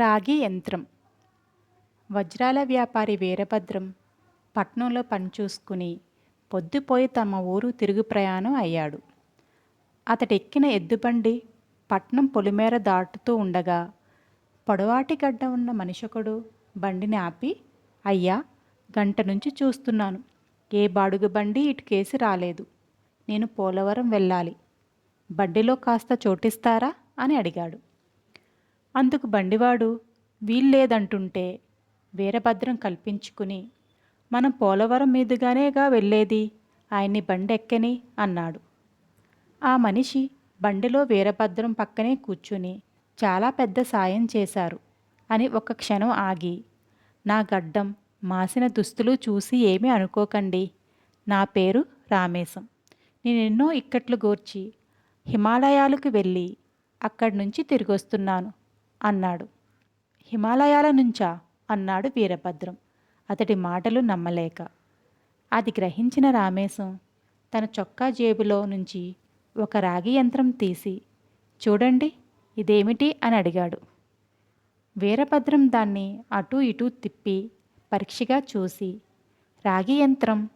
రాగి యంత్రం. వజ్రాల వ్యాపారి వీరభద్రం పట్నంలో పని చూసుకుని పొద్దుపోయి తమ ఊరు తిరుగు ప్రయాణం అయ్యాడు. అతడెక్కిన ఎద్దుబండి పట్నం పొలిమేర దాటుతూ ఉండగా పొడవాటి గడ్డ ఉన్న మనిషొకడు బండిని ఆపి అయ్యా గంట నుంచి చూస్తున్నాను. ఏ బాడుగు బండి ఇటుకేసి రాలేదు. నేను పోలవరం వెళ్ళాలి. బండిలో కాస్త చోటిస్తారా? అని అడిగాడు. అందుకు బండివాడు వీల్లేదంటుంటే వీరభద్రం కల్పించుకుని మనం పోలవరం మీదుగానేగా వెళ్ళేది? ఆయన్ని బండెక్కని అన్నాడు. ఆ మనిషి బండిలో వీరభద్రం పక్కనే కూర్చుని చాలా పెద్ద సాయం చేశారు అని ఒక క్షణం ఆగి నా గడ్డం మాసిన దుస్తులు చూసి ఏమీ అనుకోకండి. నా పేరు రామేశం. నేనెన్నో ఇక్కట్లు గోర్చి హిమాలయాలకు వెళ్ళి అక్కడి నుంచి తిరిగొస్తున్నాను. అన్నాడు. హిమాలయాల నుంచా? అన్నాడు వీరభద్రం. అతడి మాటలు నమ్మలేక. అది గ్రహించిన రామేశం తన చొక్కా జేబులో నుంచి ఒక రాగి యంత్రం తీసి చూడండి ఇదేమిటి? అని అడిగాడు. వీరభద్రం దాన్ని అటూ ఇటూ తిప్పి పరీక్షగా చూసి రాగి యంత్రం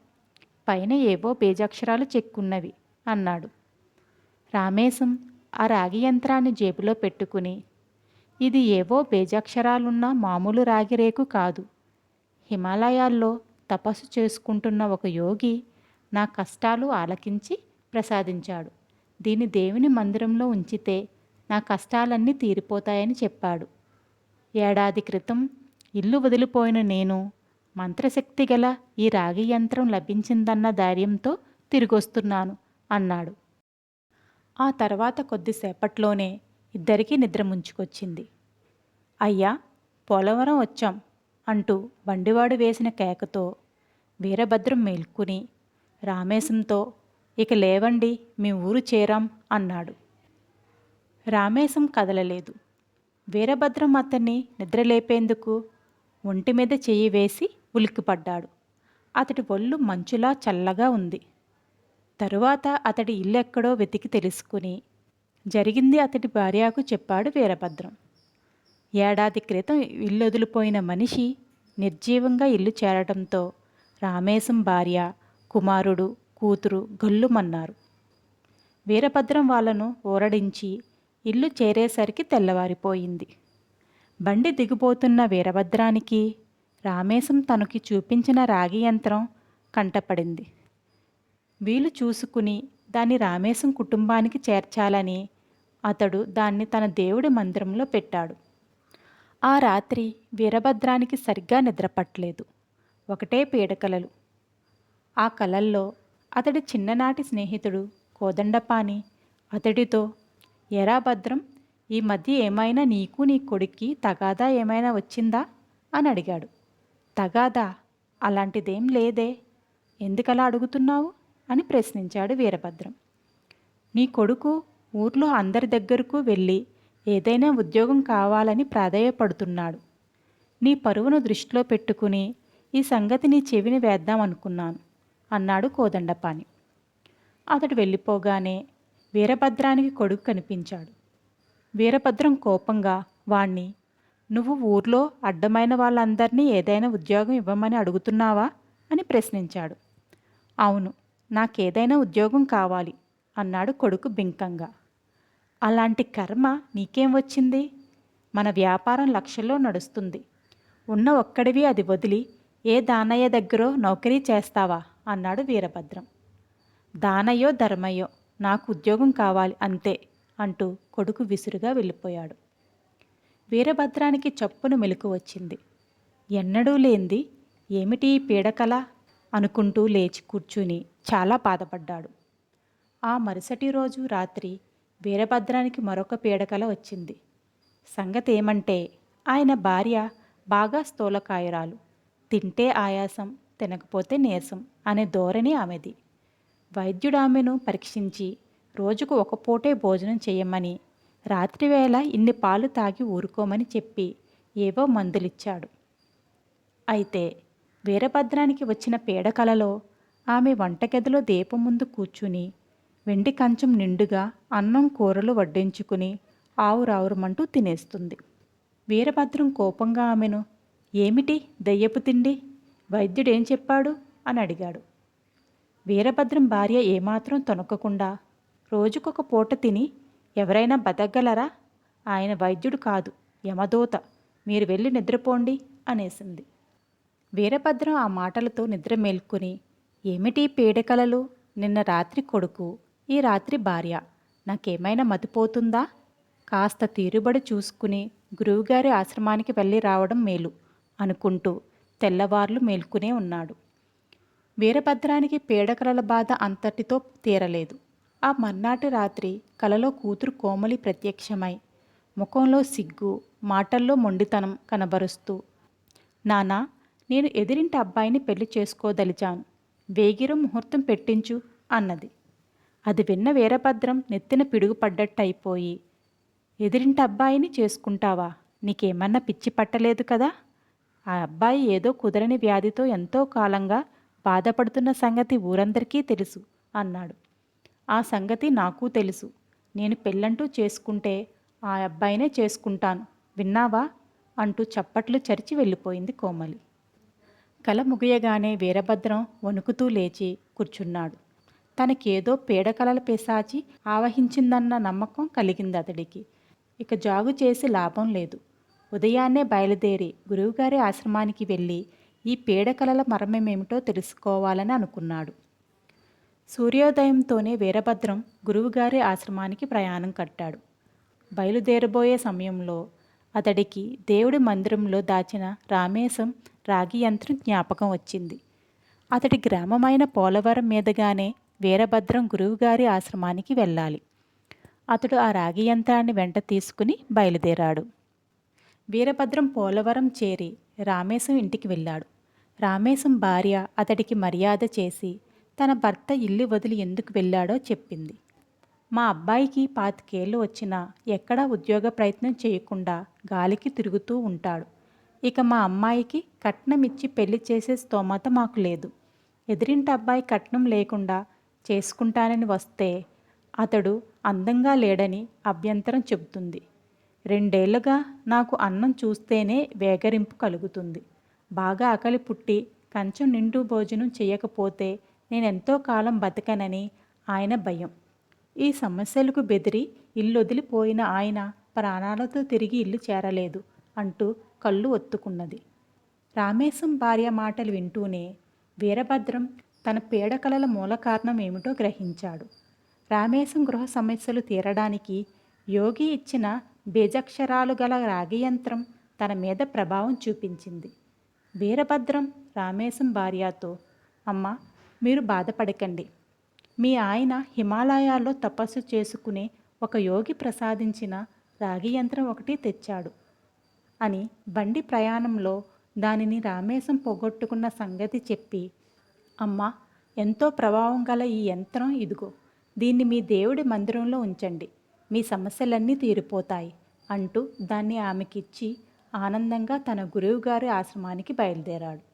పైన ఏవో బేజాక్షరాలు చెక్కున్నవి అన్నాడు. రామేశం ఆ రాగి యంత్రాన్ని జేబులో పెట్టుకుని ఇది ఏవో బేజాక్షరాలున్న మామూలు రాగి రేకు కాదు. హిమాలయాల్లో తపస్సు చేసుకుంటున్న ఒక యోగి నా కష్టాలు ఆలకించి ప్రసాదించాడు. దీని దేవుని మందిరంలో ఉంచితే నా కష్టాలన్నీ తీరిపోతాయని చెప్పాడు. ఏడాది క్రితం ఇల్లు వదిలిపోయిన నేను మంత్రశక్తి గల ఈ రాగి యంత్రం లభించిందన్న ధైర్యంతో తిరిగొస్తున్నాను అన్నాడు. ఆ తర్వాత కొద్దిసేపట్లోనే ఇద్దరికీ నిద్ర ముంచుకొచ్చింది. అయ్యా పోలవరం వచ్చాం అంటూ బండివాడు వేసిన కేకతో వీరభద్రం మేల్కొని రామేశంతో ఇక లేవండి మీ ఊరు చేరాం అన్నాడు. రామేశం కదలలేదు. వీరభద్రం అతన్ని నిద్రలేపేందుకు ఒంటి మీద చెయ్యి వేసి ఉలిక్కిపడ్డాడు. అతడి ఒళ్ళు మంచులా చల్లగా ఉంది. తరువాత అతడి ఇల్లెక్కడో వెతికి తెలుసుకుని జరిగింది అతడి భార్యకు చెప్పాడు వీరభద్రం. ఏడాది క్రితం ఇల్లు వదిలిపోయిన మనిషి నిర్జీవంగా ఇల్లు చేరడంతో రామేశం భార్య కుమారుడు కూతురు గల్లుమన్నారు. వీరభద్రం వాళ్ళను ఊరడించి ఇల్లు చేరేసరికి తెల్లవారిపోయింది. బండి దిగిపోతున్న వీరభద్రానికి రామేశం తనకి చూపించిన రాగి యంత్రం కంటపడింది. వీలు చూసుకుని దాన్ని రామేశం కుటుంబానికి చేర్చాలని అతడు దాన్ని తన దేవుడి మందిరంలో పెట్టాడు. ఆ రాత్రి వీరభద్రానికి సరిగ్గా నిద్రపట్టలేదు. ఒకటే పీడకలలు. ఆ కలల్లో అతడి చిన్ననాటి స్నేహితుడు కోదండపాని అతడితో ఎరా భద్రం ఈ మధ్య ఏమైనా నీకు నీ కొడుక్కి తగాదా ఏమైనా వచ్చిందా? అని అడిగాడు. తగాదా? అలాంటిదేం లేదే. ఎందుకలా అడుగుతున్నావు? అని ప్రశ్నించాడు వీరభద్రం. నీ కొడుకు ఊర్లో అందరి దగ్గరకు వెళ్ళి ఏదైనా ఉద్యోగం కావాలని ప్రాధేయపడుతున్నాడు. నీ పరువును దృష్టిలో పెట్టుకుని ఈ సంగతి నీ చెవిని వేద్దామనుకున్నాను అన్నాడు కోదండపాని అతడు వెళ్ళిపోగానే వీరభద్రానికి కొడుకు కనిపించాడు. వీరభద్రం కోపంగా వాణ్ణి నువ్వు ఊర్లో అడ్డమైన వాళ్ళందరినీ ఏదైనా ఉద్యోగం ఇవ్వమని అడుగుతున్నావా? అని ప్రశ్నించాడు. అవును నాకేదైనా ఉద్యోగం కావాలి అన్నాడు కొడుకు బింకంగా. అలాంటి కర్మ నీకేం వచ్చింది? మన వ్యాపారం లక్షల్లో నడుస్తుంది. ఉన్న ఒక్కడివి అది వదిలి ఏ దానయ్య దగ్గరో నౌకరీ చేస్తావా? అన్నాడు వీరభద్రం. దానయ్యో ధర్మయ్యో నాకు ఉద్యోగం కావాలి అంతే అంటూ కొడుకు విసురుగా వెళ్ళిపోయాడు. వీరభద్రానికి చప్పును మెలకు వచ్చింది. ఎన్నడూ లేంది ఏమిటి పీడకల? అనుకుంటూ లేచి కూర్చుని చాలా బాధపడ్డాడు. ఆ మరుసటి రోజు రాత్రి వీరభద్రానికి మరొక పీడకల వచ్చింది. సంగతి ఏమంటే ఆయన భార్య బాగా స్థూలకాయరాలు. తింటే ఆయాసం తినకపోతే నీరసం అనే ధోరణి ఆమెది. వైద్యుడు ఆమెను పరీక్షించి రోజుకు ఒక పూటే భోజనం చేయమని రాత్రివేళ ఇన్ని పాలు తాగి ఊరుకోమని చెప్పి ఏవో మందులిచ్చాడు. అయితే వీరభద్రానికి వచ్చిన పీడకలలో ఆమె వంటగదిలో దీపం ముందు కూర్చుని వెండి కంచం నిండుగా అన్నం కూరలు వడ్డించుకుని ఆవురావురమంటూ తినేస్తుంది. వీరభద్రం కోపంగా ఆమెను ఏమిటి దయ్యపు తిండి? వైద్యుడేం చెప్పాడు? అని అడిగాడు. వీరభద్రం భార్య ఏమాత్రం తొనకకుండా రోజుకొక పూట తిని ఎవరైనా బతకగలరా? ఆయన వైద్యుడు కాదు యమదూత. మీరు వెళ్ళి నిద్రపోండి అనేసింది. వీరభద్రం ఆ మాటలతో నిద్ర మేల్కొని ఏమిటి పీడకలలు? నిన్న రాత్రి కొడుకు ఈ రాత్రి భార్య నాకేమైనా మతిపోతుందా? కాస్త తీరుబడి చూసుకుని గురువుగారి ఆశ్రమానికి వెళ్ళి రావడం మేలు అనుకుంటూ తెల్లవార్లు మేల్కునే ఉన్నాడు. వీరభద్రానికి పీడకలల బాధ అంతటితో తీరలేదు. ఆ మర్నాటి రాత్రి కలలో కూతురు కోమలి ప్రత్యక్షమై ముఖంలో సిగ్గు మాటల్లో మొండితనం కనబరుస్తూ నానా నేను ఎదిరింటి అబ్బాయిని పెళ్ళి చేసుకోదలిచాను. వేగిరం ముహూర్తం పెట్టించు అన్నది. అది విన్న వీరభద్రం నెత్తిన పిడుగుపడ్డట్టయిపోయి ఎదిరింటి అబ్బాయిని చేసుకుంటావా? నీకేమన్నా పిచ్చి పట్టలేదు కదా? ఆ అబ్బాయి ఏదో కుదరని వ్యాధితో ఎంతో కాలంగా బాధపడుతున్న సంగతి ఊరందరికీ తెలుసు అన్నాడు. ఆ సంగతి నాకు తెలుసు. నేను పెళ్ళంటూ చేసుకుంటే ఆ అబ్బాయినే చేసుకుంటాను. విన్నావా? అంటూ చప్పట్లు చరిచి వెళ్ళిపోయింది కోమలి. కల ముగియగానే వీరభద్రం వణుకుతూ లేచి కూర్చున్నాడు. తనకేదో పీడకలల పిశాచి ఆవహించిందన్న నమ్మకం కలిగింది అతడికి. ఇక జాగు చేసి లాభం లేదు. ఉదయాన్నే బయలుదేరి గురువుగారి ఆశ్రమానికి వెళ్ళి ఈ పీడకలల మర్మమేమిటో తెలుసుకోవాలని అనుకున్నాడు. సూర్యోదయంతోనే వీరభద్రం గురువుగారి ఆశ్రమానికి ప్రయాణం కట్టాడు. బయలుదేరబోయే సమయంలో అతడికి దేవుడి మందిరంలో దాచిన రామేశం రాగి యంత్రం జ్ఞాపకం వచ్చింది. అతడి గ్రామమైన పోలవరం మీదుగానే వీరభద్రం గురువుగారి ఆశ్రమానికి వెళ్ళాలి. అతడు ఆ రాగి యంత్రాన్ని వెంట తీసుకుని బయలుదేరాడు. వీరభద్రం పోలవరం చేరి రామేశం ఇంటికి వెళ్ళాడు. రామేశం భార్య అతడికి మర్యాద చేసి తన భర్త ఇల్లు వదిలి ఎందుకు వెళ్ళాడో చెప్పింది. మా అబ్బాయికి పాతికేళ్ళు వచ్చినా ఎక్కడా ఉద్యోగ ప్రయత్నం చేయకుండా గాలికి తిరుగుతూ ఉంటాడు. ఇక మా అమ్మాయికి కట్నం ఇచ్చి పెళ్ళి చేసే స్తోమత మాకు లేదు. ఎదిరింటి అబ్బాయి కట్నం లేకుండా చేసుకుంటానని వస్తే అతడు అందంగా లేడని అభ్యంతరం చెబుతుంది. రెండేళ్ళుగా నాకు అన్నం చూస్తేనే వేగరింపు కలుగుతుంది. బాగా ఆకలి పుట్టి కంచం నిండు భోజనం చేయకపోతే నేనెంతో కాలం బతకనని ఆయన భయం. ఈ సమస్యలకు బెదిరి ఇల్లు వదిలిపోయిన ఆయన ప్రాణాలతో తిరిగి ఇల్లు చేరలేదు అంటూ కళ్ళు ఒత్తుకున్నది. రామేశం భార్య మాటలు వింటూనే వీరభద్రం తన పీడకలల మూల కారణం ఏమిటో గ్రహించాడు. రామేశం గృహ సమస్యలు తీరడానికి యోగి ఇచ్చిన బీజాక్షరాలు గల రాగి యంత్రం తన మీద ప్రభావం చూపించింది. వీరభద్రం రామేశం భార్యతో అమ్మ మీరు బాధపడకండి. మీ ఆయన హిమాలయాల్లో తపస్సు చేసుకునే ఒక యోగి ప్రసాదించిన రాగి యంత్రం ఒకటి తెచ్చాడు అని బండి ప్రయాణంలో దానిని రామేశం పోగొట్టుకున్న సంగతి చెప్పి అమ్మా ఎంతో ప్రభావం గల ఈ యంత్రం ఇదిగో దీన్ని మీ దేవుడి మందిరంలో ఉంచండి. మీ సమస్యలన్నీ తీరిపోతాయి అంటూ దాన్ని ఆమెకిచ్చి ఆనందంగా తన గురువుగారి ఆశ్రమానికి బయలుదేరాడు.